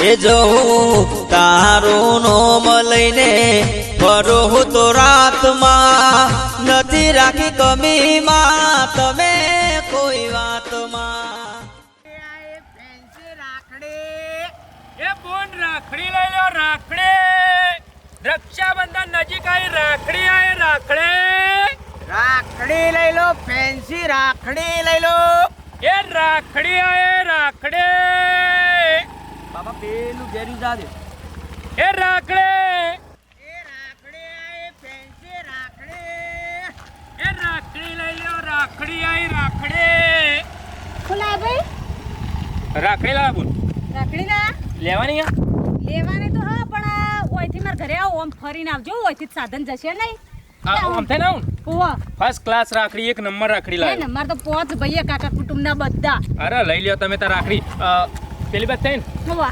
એ જવું તારું નોમ લઈને ફરો હું તો રાતમાં નથી રાખી કમીમાં તમે કોઈ વાતમાં. એ બોન રાખડી લઈ લો રાખડી. રક્ષાબંધન નજીક આવી રાખડી આવી રાખડી. રાખડી લઈ લો ફેન્સી રાખડી લઈ લો. એ રાખડી આવે રાખડી. પેલું ઘેરી જા દે એ રાખડે! એ રાખડી આય ફેન્સી રાખડી. એ રાખડી લઈ લો રાખડી આવી રાખડી. ખુલા ભાઈ. રાખડી લાવ બોલ. રાખડી ના લેવાની આ? લેવાની તો હા પણ આ ઓયથી મારા ઘરે આવો આમ ફરીને આવજો. ઓયથી સાધન જશે નહીં. ફર્સ્ટ ક્લાસ રાખડી એક નંબર રાખડી એ નંબર તો પોચ ભાઈએ કાકા કુટુંબના બધા. અરે લઈ લ્યો તમે તો રાખડી. પેલી બાત થઈ ને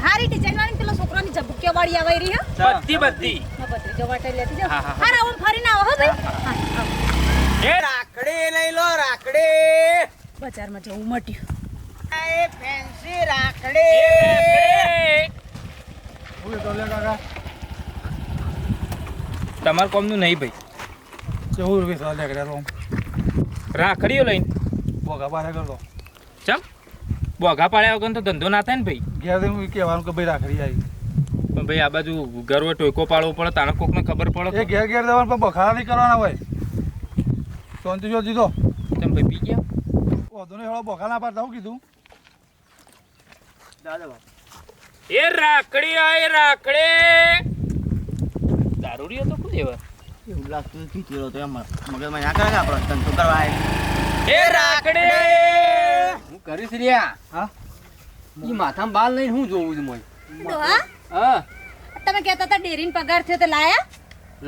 હારી ડિઝાઇન વાળી પેલો છોકરાની ઝબુકે વાળી આવી રહી હે. બધી બધી. બધી. જવાટે લેતી જાઓ. હા, હા, હા. હારા આમ ફરીને આવો હો ભાઈ. એ રાખડી લઈ લો રાખડી. બજારમાં જવું મટ્યું. એ ફેન્સી રાખડી. કાકા. તમાર કોમનું નહીં ભાઈ. ચૌદ રૂપિયા રાખડીઓ લઈને. બોગા બારે કરતો. ચમ? બોઘા પાડ્યા વગર તો ધંધો ના થાય ને ભાઈ. ઘેર હું કહેવાનું કે ભાઈ રાખડી આવી. પણ ભાઈ આ બાજુ ગરવો ટોયકો પાડવો પડે તાને કોકને ખબર પડે એ ઘેર ઘેર જવાનું પણ બખાડા નહીં કરવાના હોય. શાંતિ જો દીધો તેમ ભાઈ પી ગયા? વધુ નહીં હળો બખા ના પાડતા હું કીધું. એ રાખડી આ રાખડી. દારૂડિયો હતો કું દેવા? એવું લાગતું તો એમાં. મગજમાં ના કરે આપણો? ધંધો કરવા એ રાખડી. કરીશ રહ્યા હા? ઈ માથામાં બાલ લઈને હું જોઉં છું મોય? ડોહા હા? તમે કહેતા હતા ડેરીન પગાર થયો તો લાયા?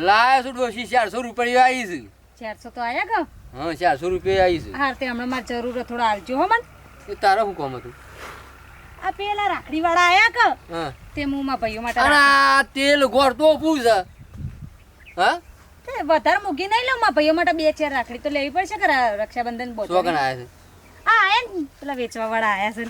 લાયા છું ડોશી ચારસો રૂપિયા આવી છું. ચારસો તો આયા ગયો હા ચારસો રૂપિયા આવી છું. હાર તે હમણાં મારે જરૂર થોડો થોડા હાલજો હો મન. એ તારા હું કોમ હતું? આ પેલા રાખડી વાળા આયા કે હા. તે હું ભાઈઓ માટે અરે તેલ ગોળ તો પૂછ હા? વધારે મૂકી નહીં લઉં માં ભાઈઓ માટે બે ચાર રાખડી તો લેવી પડશે કે રા- રક્ષાબંધન બોલ શું કણ આવ્યા આ આયા ને પેલા વેચવા વાળા આયા છે.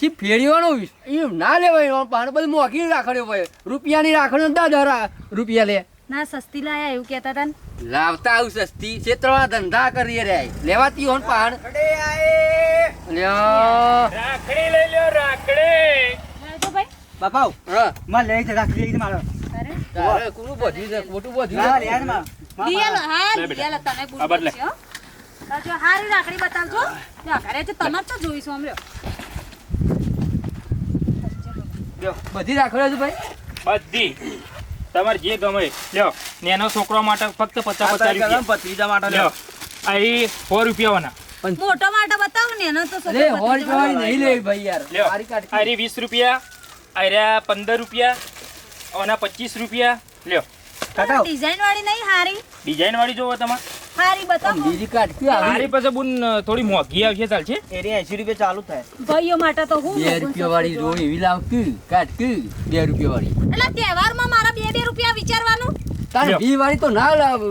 છે એ ફેરવાનો એ ના લેવાય પાણ બધું મોંઘી રાખડ્યો ભાઈ રૂપિયાની રાખડ્યો દસ રૂપિયા લે. ના સસ્તી લાયા એવું કહેતા હતા ને. લાવતા આવું સસ્તી ક્ષેત્રમાં ધંધા કરીએ રે લેવાતી હોન પાણ રાખડી લઈ લ્યો રાખડી. બાપા હા. માં લઈ જા રાખડી લઈ મારો. અરે. કોનું બધું છે ખોટું બધું છે. દિયાલ હા લે બેટા. આ બદલે. હારી રાખડી બતાવજો. લ્યો ઘરે છે તમાર તો જોઈશું આમ લ્યો બધી રાખડ્યો છે ભાઈ? બધી. તમારે જે ગમે. લ્યો નેનો છોકરો માટે ફક્ત પચાસ પચાસ રૂપિયા. ભત્રીજા માટે લ્યો. આ સો રૂપિયા મોટો માટે બતાવો ને એનો તો અરે નહીં ભાઈ યાર. લ્યો વીસ રૂપિયા આ પંદર રૂપિયા ઓના પચીસ રૂપિયા. લ્યો. ડિઝાઇન વાળી નહીં હારી. ડિઝાઇન વાળી જોવો તમારે. હારી બતાવો. બીજી પાસે બુન થોડી મોંઘી આવશે ચાલશે એરી એસી રૂપિયા ચાલુ થાય. ભાઈઓ માટે તો હું બે રૂપિયા વાળી જો એવી લાવતી કાઢતી બે રૂપિયા વાળી. એટલે તહેવારમાં મારા બે બે રૂપિયા વિચારવાનું? તાર બી વાળી તો ના લાવ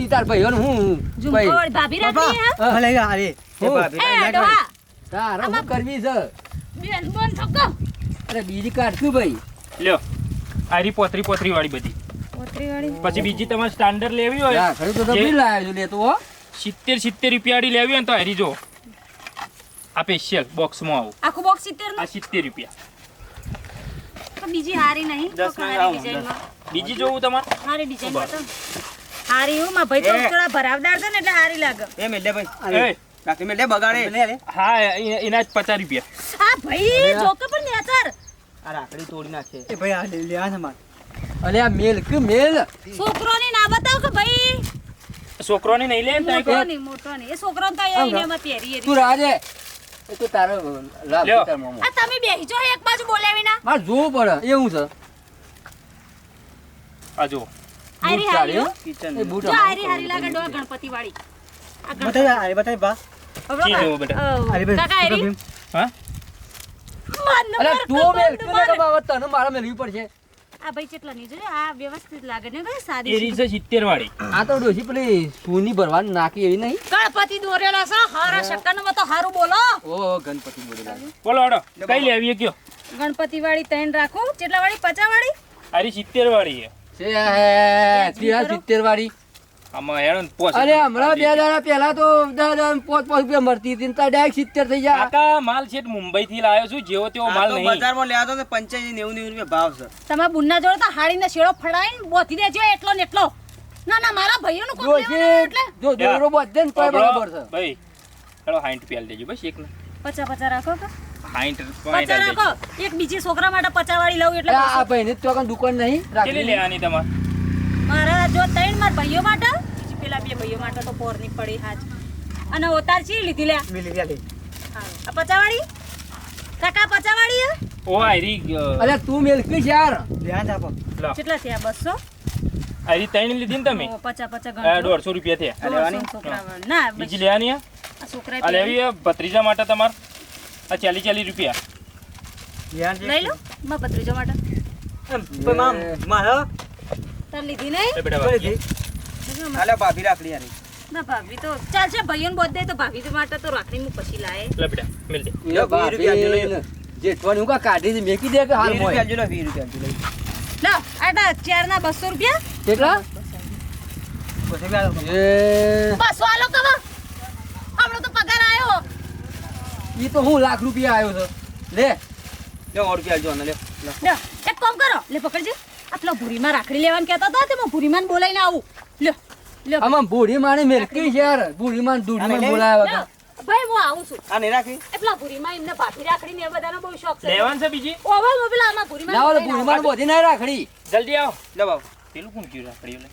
ઈ તાર ભાઈઓ હું ભાભી? એ તારે શું કરવી છે. બેન બોન થકો અરે બીજી કાઢતું ભાઈ? લ્યો આ પોતરી પોતરી વાળી બધી. વાળી પછી બીજી તમારે સ્ટાન્ડર્ડ લેવી હોય હા ખરું તો જે- લાવ્યો છું લેતો હો. સિત્તેર સિત્તેર રૂપિયાડી લેવી હોય તો હારી જો. આ સ્પેશિયલ બોક્સમાં આવું. આખું બોક્સ સિત્તેર આ નું સિત્તેર રૂપિયા. તો બીજી હારી નહીં તો હારી ડિઝાઇનમાં બીજી જોવું તમારે? હારી ડિઝાઇનમાં તો. હારી હું માં ભાઈ તો થોડા ભરાવદાર છે ને એટલે હારી લાગે. એમ એટલે ભાઈ. એ, રાખડી મેલે બગાડે. લે લે. હા એના જ પચાસ રૂપિયા. આ ભાઈ જોકે પણ નેતર આ રાખડી તોડી નાખે. એ ભાઈ આ લે આ ને માર. અલે આ મેલ કે મેલ? છોકરોની ના બતાવ કે ભાઈ? છોકરોની નહીં લે ને તારી મોટો? નહીં મોટો નહીં એ છોકરો તો અહીંયા એમાં પહેરી તું રાજે. એ તો તારો લ્યો. તાર મોમો. આ તમે બેહી જો એક બાજુ બોલાવી ના. મારે જો પડે. એવું છે? આ જો આરી હારી કિચન એ બૂટ આરી હારી લાગે ડો ગણપતિ વાળી બતાય આરી બતાય બા. જી જો બેટા. આરી બેટા કાકા આરી હા? મન અરે તું મેલ. તો કે ના બાબત તને મારા મેલવી પડશે. આ ભાઈ કેટલા ની આ વ્યવસ્થિત લાગે ને ભાઈ એ સાદી રીત છે. સિત્તેર વાળી આ તો ડોશી પેલી સોની ભરવાની નાખી એવી નહીં? ગણપતિ દોરેલા છે? હારા શક્કર તો હારું બોલો. ઓ ગણપતિ બોલેલા બોલો હડો. કઈ લેવી એ કયો? ગણપતિ વાળી ત્રણ રાખો. કેટલા વાળી પચા વાળી આરી સિત્તેર વાળી છે વાળી આમાં હેડો પોસ અરે હમણાં બે દાડા પહેલા તો દસ દસ પાંચ પાંચ રૂપિયા મળતી હતી તાર ડાયરેક્ટ સિત્તેર થઈ જાય કાકા માલ છે મુંબઈ થી લાવ્યો છું જેવો તેવો માલ નહીં. બજારમાં લેવા તો પંચ્યાસી નેવું નેવું રૂપિયા ભાવ છે. તમારા બુનના જોડે તો હાડીને શેડો ફડાઈને બોધી દેજો એટલો ને એટલો. ના ના મારા લેવાનું એટલે. જો દોરો બધે ને તોય બરાબર છે. ભાઈ હેડો હાઈટ રૂપિયા દેજો બસ એક રાખો કે? રાખો. બીજી છોકરા માટે પચા વાળી લઉં એટલે આ ભાઈ ને તો કાંઈ દુકાન નહીં રાખી લેવાની તમારે? મારા જો મારા ભાઈઓ માટે? બીજી પેલા બે ભાઈઓ માટે તો પોરની પડી હાજ. અને ઓતાર ચી લીધી લે? મિલી ગયા આ પચાવાળી? કાકા પચાવાળી ઓ આરી અરે તું મેલકી છે યાર. ધ્યાન આપો લો. કેટલા થયા? 200 આરી ત્રણ લીધી ને તમે? ઓ, પચા પચા આ દોઢસો રૂપિયા થયા. લેવાની? ના બીજી લેવાની આ છોકરા આ લેવી ભત્રીજા માટે તમાર? આ ચાલી ચાલી રૂપિયા. ધ્યાન લઈ લો મારા ભત્રીજા માટે. મારે તાર લીધી નહીં બેટા બધી હાલે ભાભી રાખડી યાર ના ભાભી તો ચાલશે ભાઈઓને બધે તો ભાભી માટે તો રાખડી હું પછી લાય. લે બેટા મિલ દે. એ વીસ રૂપિયા આપજો, લઈ ભાભી જેઠવાની હું કાઢી હતી મેકી દે કે હાલ વીસ મોય? રૂપિયા આપજો લો, રૂપિયા આપજો, લઈ. આટા ચાર ના બસો રૂપિયા? કેટલા? પછી બી બસો આલો કવા હમણાં તો પગાર આવ્યો ઈ તો હું લાખ રૂપિયા આવ્યો છે લે. સો રૂપિયા. લો. એક કામ કરો. લે પકડજે. આટલો ભૂરીમાં રાખડી લેવાનું કહેતા હતા? તેમાં ભૂરીમાં બોલાઈને આવું. લ્યો લ્યો આમાં માની છે યાર. બુઢી માન બોલાયા વગર ભાઈ હું આવું છું. આ નહીં રાખી? એટલા ભૂરીમાં એમને રાખડી ને બધાનો બહુ શોખ છે. લેવાનું છે બીજી? ઓવા મોબીલા આમાં ભૂરીમાં લાવો બોલાઈને બુઢી બોધી ના રાખડી. જલ્દી આવો. લો પેલું કોણ કયું રાખડી લે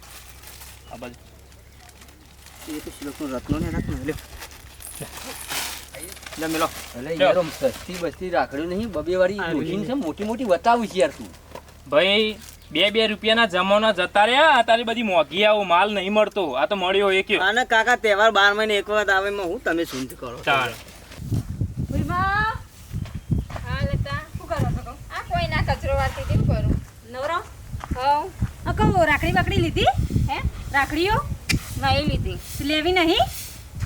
આ બાજુ. એ તો સિલકનું રત્નો ને રાખો લ્યો. લે, મેલો. અલે યાર આમ સસ્તી બસ્તી રાખડી નહીં. બબે વાળી બુઢી છે મોટી મોટી બતાવું છે યાર તું. ભાઈ બે બે રૂપિયાના જમાના જતા રહ્યા અત્યારે બધી મોંઘી આવો માલ નહીં મળતો. આ તો મળ્યો એક અને કાકા તહેવાર બાર મહિને એક વખત આવે એમાં હું તમે સુંદ કરો? ચાલ. રાખડી બાકડી લીધી? હે? રાખડીઓ? નહીં લીધી. લેવી નહીં?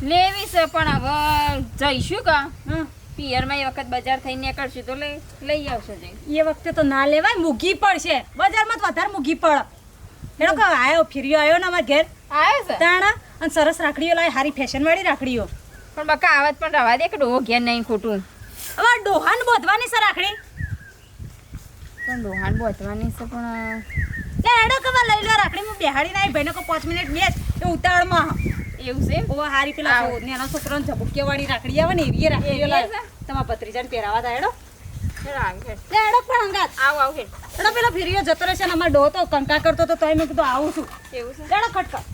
લેવી છે પણ હવે જઈશું કા? હં. પિયરમાં એ વખત બજાર થઈને નીકળશું તો લઈ લઈ આવશો જઈ એ વખતે તો ના લેવાય મૂઘી પડશે. બજારમાં તો વધારે મૂઘી પડ. એનો કહો આયો ફિર્યો આવ્યો ને અમારા ઘેર. આવ્યો છે? તાણા અને સરસ રાખડીઓ લાય હારી ફેશન વાળી રાખડીઓ. પણ બકા આવત પણ રવા દે કે ડોહો ઘેર નહીં ખોટું. હવે ડોહાન બોધવાની છે રાખડી. પણ ડોહાન બોધવાની છે પણ લે એડો કવા લઈ લો રાખડી હું બેહાડી નાઈ ભાઈને કો પાંચ મિનિટ બેસ એ ઉતાવળમાં. એવું છે? ઓ હારી પેલા. નેના છોકરાને ઝબુકિયા વાળી રાખડી આવે ને એવી રાખડી છે? તમારા ભત્રીજાને પહેરાવા તા એડો કંકા કરતો તો મેં કીધું આવું છું. એવું છે? ખટખટ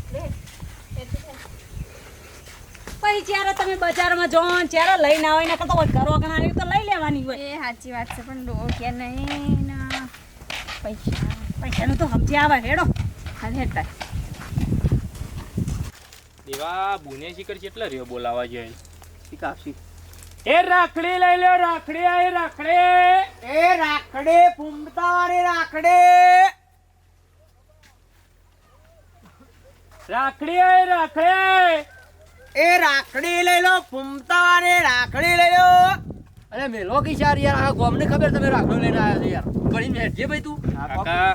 પછી જ્યારે તમે બજારમાં જો ને જ્યારે લઈને આવો એના કરતા હોય ઘરો આગળ આવી તો લઈ લેવાની હોય. એ સાચી વાત છે પણ ડોહો કે નહીં પૈસા. પૈસાનું તો સમજી આવે હેડો. હા હેડતા દેવા બુને શિકર કેટલા રહ્યો બોલાવા જાય? આપશી. એ રાખડી લઈ લો રાખડી આઈ રાખડે. એ રાખડે ફૂમતા વાળી રાખડે રાખડી આઈ રાખડે. એ રાખડી લઈ લો ફૂમતા વાળી રાખડી લઈ લો. અરે મેલો કે ચાર યાર આ ગોમને ખબર તમે રાખડો લઈને આવ્યા છો યાર. ઘણી ને જે ભાઈ તું. કાકા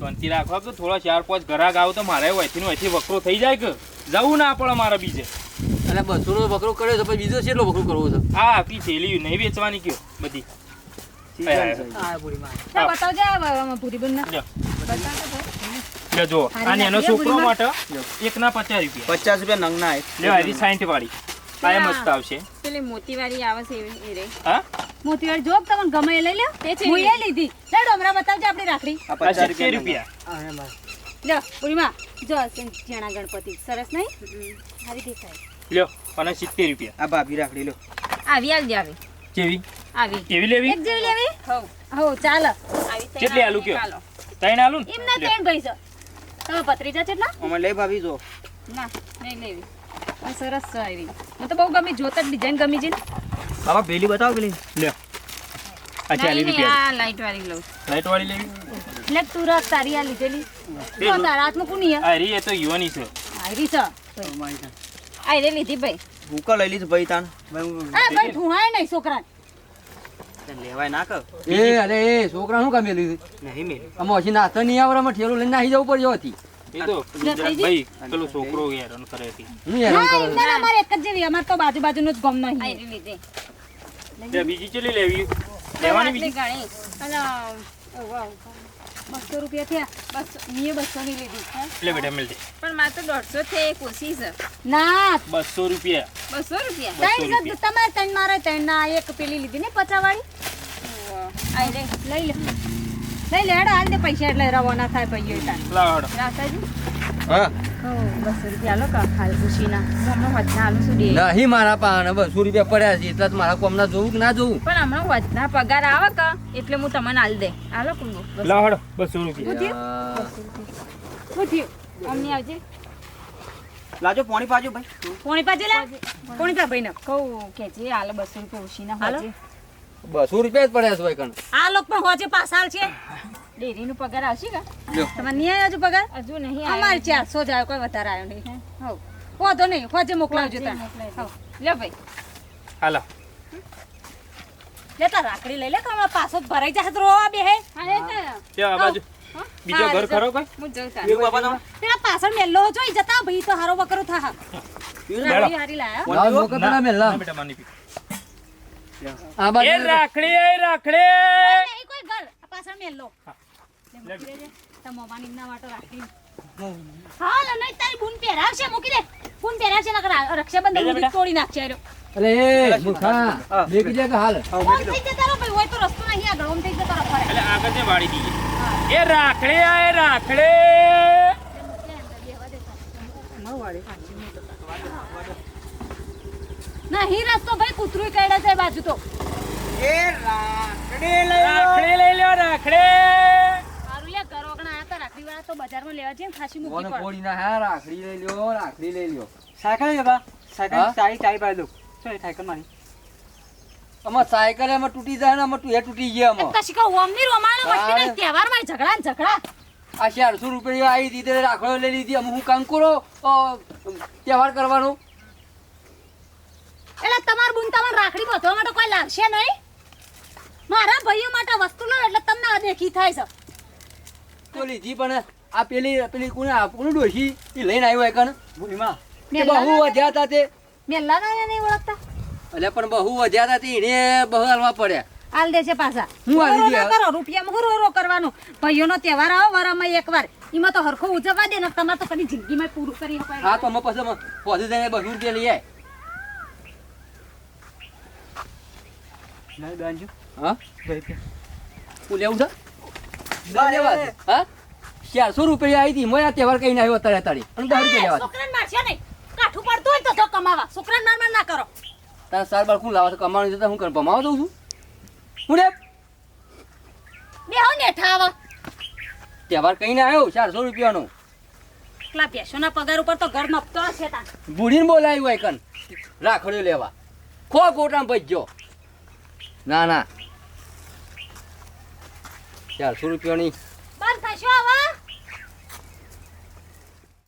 શાંતિ રાખો કે થોડા ચાર પાંચ ઘરાક આવ તો મારે વહીથી ને વહીથી વકરો થઈ જાય કે? જવું ના પડે મારે બીજે. અને બસો નો બકરો કર્યો તો પછી બીજો કેટલો બકરો કરવો છે? આ આખી થેલી નહીં વેચવાની કયો બધી. હા. જો એનો છોકરો માટે એક ના પચાસ રૂપિયા. પચાસ રૂપિયા નંગના આવે. લ્યો હરી વાળી આ મસ્ત આવશે. પેલી મોતીવાળી આવે છે એ હા? જોબ તમને ગમે એ લઈ લે તે છે હું એ લીધી. લે ડોમરા બતાવજે આપણી રાખડી. આ આ પચાસ સિત્તેર રૂપિયા. રૂપિયા લ્યો પૂરીમાં જો જણા ગણપતિ. સરસ નહીં? સારી દેખાય. લ્યો અને સિત્તેર રૂપિયા. આ ભાભી રાખડી લો આવી આવી આવી કેવી? આવી. કેવી લેવી? એક જેવી લેવી? હો હો ચાલ. આવી કેટલી આલુ કયો? ત્રણ આલુ એમ ના ત્રણ ભાઈ છે તમે પત્રીજા કેટલા અમે લઈ ભાભી જો. ના નહીં લેવી. આ સરસ છે આવી. મને તો બહુ ગમી જોતા ડિઝાઇન ગમી છે બાબા પેલી બતાવો પેલી. લ્યો. આ નહીં, નહીં, રૂપિયા આ લાઈટ વાળી લઉં લાઈટ વાળી લેવી? લે તું રાત તારી આ લીધેલી. તો તારા હાથમાં કોની આ રી એ તો યુવાની છે. આયરી છે. આ રે લીધી ભાઈ. ભૂકા લઈ લીધું ભાઈ તાન. ભાઈ આ ભાઈ ઢુહાય નહીં છોકરા લેવાય ના કર. એ અરે એ છોકરા શું કામે લીધું નહીં મેલ્યું આમાં હજી નાસ્તો નહીં આવડે ઠેલું લઈને નાહી જવું પડ્યો હતી. એ તો ભાઈ પેલો છોકરો હેરાન કરે હતી હું હેરાન ના ના, અમારે એક જ જેવી અમારે તો બાજુ બાજુનું જ ગમ નહીં. બીજી ચલી લેવી? લેવાની બીજી? ઘણી. અને બસો રૂપિયા થયા. બસ મેં બસો ની લીધી. હે? બેટા મિલ પણ મારે તો દોઢસો છે એક ઓછી છે. ના. બસો રૂપિયા. બસો રૂપિયા? ત્રણ તમારે ત્રણ મારે ત્રણ. ના એક પેલી લીધી ને પચાસ વાળી લઈ લે. લઈ લે હેડો હાલ દે પૈસા એટલે રવાના થાય ભાઈઓ હડો. હા. હાલ નહીં મારા પાસે બસો રૂપિયા પડ્યા છે એટલે મારા મારા કોમના જોવું કે ના જોવું? પણ હમણાં વધના પગાર આવે કા? એટલે હું તમને આલ દે. હાલો કુંગો બસો. રૂપિયા. શું થયું અમને આવજે. લાજો પોણી પાજો ભાઈ. પોણી પાજે લે. પા ભાઈ કહું કે જે હાલ બસો રૂપિયા ઓછીના હાલો. બસો રૂપિયા જ પડ્યા છે ભાઈ કણ. આ લોક પણ હોજે પાસાલ છે. ડેરીનો પગાર આવશે કા? તમારે નહીં આવ્યો હજુ પગાર? હજુ નહીં અમારે ચારસો જ આવ્યો કોઈ વધારે આવ્યો નહીં. હો હોતો નહીં હોજે મોકલાવજો તાર. લે ભાઈ. હાલો. લેતા રાખડી લઈ લે તો હમણાં પાછો ભરાઈ જશે તો રોવા બે હે ને આ બાજુ? બીજો ઘર ખરો કઈ? હું જઉં તાર. પીવું બાપા તમે પેલા પાછળ મેલ્લો જોઈ જતા ભાઈ તો હારો બકરો થા. હારી હારી લાયા. લાવ મોકો પેલા મેલ લાવ. ના બેટા માની પી. આ એ રાખડી એ કોઈ ઘર. પાછળ લે. મૂકી હા લે નહીં તારી બૂન પહેરાવશે? મૂકી દે. બૂન પહેરાવશે નકર રક્ષાબંધન. તોડી નાખશે આર્યો. અરે એ મેકી દે. હાલ થઈ જતા રહો ભાઈ હોય તો રસ્તો નહીં આગળ ઓમ થઈ જતા રહો ફરે. એટલે આગળ ને વાળી દઈએ. એ રાખડી આ એ રાખડી. નહીં રસ્તો ભાઈ કૂતરું કઈડે છે બાજુ તો. રાખડી લઈ લ્યો રાખડે મારું લે ઘર ઓગણા આયા તા રાખડી વાળા તો બજારમાં લેવા જઈએ ખાસી મૂકી પડ. પડે ના હા રાખડી લઈ લ્યો રાખડી લઈ લ્યો. સાયકલ છે બા? સાયકલ ચાઈ ચાઈ પાડી દઉં. ચાલ સાયકલ મારી? અમાર સાયકલ એમાં તૂટી જાય ને અમાર તું એ તૂટી ગયા અમાર કશી કહું ઓમની રોમાનો મસ્તી નહીં તહેવારમાં ઝઘડા ને ઝઘડા. આ ચારસો રૂપિયા આવી દીધી રાખડો લઈ લીધી. અમે હું કામ કરો? તહેવાર કરવાનો? એટલે તમાર બુન તમને રાખડી બાંધવા માટે કોઈ લાગશે નહીં? મારા ભાઈઓ માટે વસ્તુ લો એટલે તમને અદેખી થાય છે. તો લીધી પણ આ પેલી પેલી કોને કોને ડોશી? એ લઈને આવ્યો એક ભૂમિમાં. તે બહુ વધ્યા હતા તે. મેલ્લા ના નહીં ઓળખતા? એટલે પણ બહુ વધ્યા હતા તે એને બહુ હાલવા પડ્યા. હાલ દે છે પાછા. હું હાલી. ના કરો રૂપિયામાં હું રોરો કરવાનો. ભાઈઓનો તહેવાર આવો વરામાં એકવાર. એમાં તો હરખો ઉજવવા દે ને તમારે તો કદી જિંદગીમાં પૂરું કરી હા તો અમે પછી પહોંચી જઈને બસો રૂપિયા લઈ આય. નહીં બેનજો હા? ભાઈ હું લેવું છે? ના લેવા હા? ચારસો રૂપિયા આવી હતી મોયા તહેવાર કઈ આવ્યો અત્યારે તારી. અને દસ રૂપિયા લેવા છે. છોકરાને મારશે નહીં. કાઠું પડતું હોય ને તો કમાવા. છોકરાને માર માર ના કરો. તાર સાર બાર શું લાવા કમાવાનું જતા હું કર? ભમાવા દઉં છું? હું રે બે હો ને ઠાવા. તહેવાર કઈ ના આવ્યો ચારસો રૂપિયાનો. પેલા ભેંસોના પગાર ઉપર તો ઘર નપતો હશે તા બુઢીને બોલાવ્યું હોય કન. રાખડ્યો લેવા. ખો ગોટામાં ભજ્યો. ના ના. ચારસો રૂપિયાની? બંધ થશો હવે